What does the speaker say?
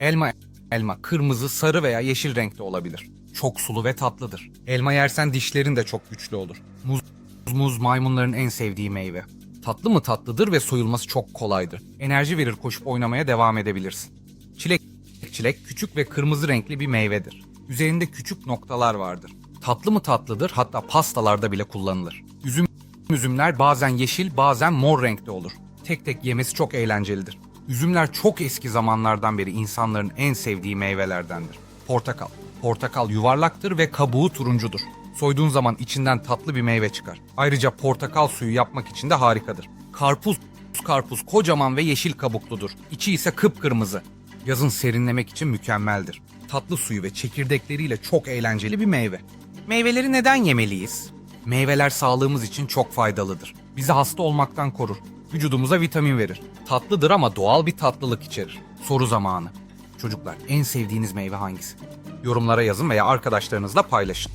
Elma, elma kırmızı, sarı veya yeşil renkte olabilir. Çok sulu ve tatlıdır. Elma yersen dişlerin de çok güçlü olur. Muz, muz maymunların en sevdiği meyve. Tatlı mı tatlıdır ve soyulması çok kolaydır. Enerji verir koşup oynamaya devam edebilirsin. Çilek, çilek küçük ve kırmızı renkli bir meyvedir. Üzerinde küçük noktalar vardır. Tatlı mı tatlıdır hatta pastalarda bile kullanılır. Üzüm Üzümler bazen yeşil bazen mor renkte olur. Tek tek yemesi çok eğlencelidir. Üzümler çok eski zamanlardan beri insanların en sevdiği meyvelerdendir. Portakal. Portakal yuvarlaktır ve kabuğu turuncudur. Soyduğun zaman içinden tatlı bir meyve çıkar. Ayrıca portakal suyu yapmak için de harikadır. Karpuz. Karpuz kocaman ve yeşil kabukludur. İçi ise kıpkırmızı. Yazın serinlemek için mükemmeldir. Tatlı suyu ve çekirdekleriyle çok eğlenceli bir meyve. Meyveleri neden yemeliyiz? Meyveler sağlığımız için çok faydalıdır. Bizi hasta olmaktan korur. Vücudumuza vitamin verir. Tatlıdır ama doğal bir tatlılık içerir. Soru zamanı. Çocuklar en sevdiğiniz meyve hangisi? Yorumlara yazın veya arkadaşlarınızla paylaşın.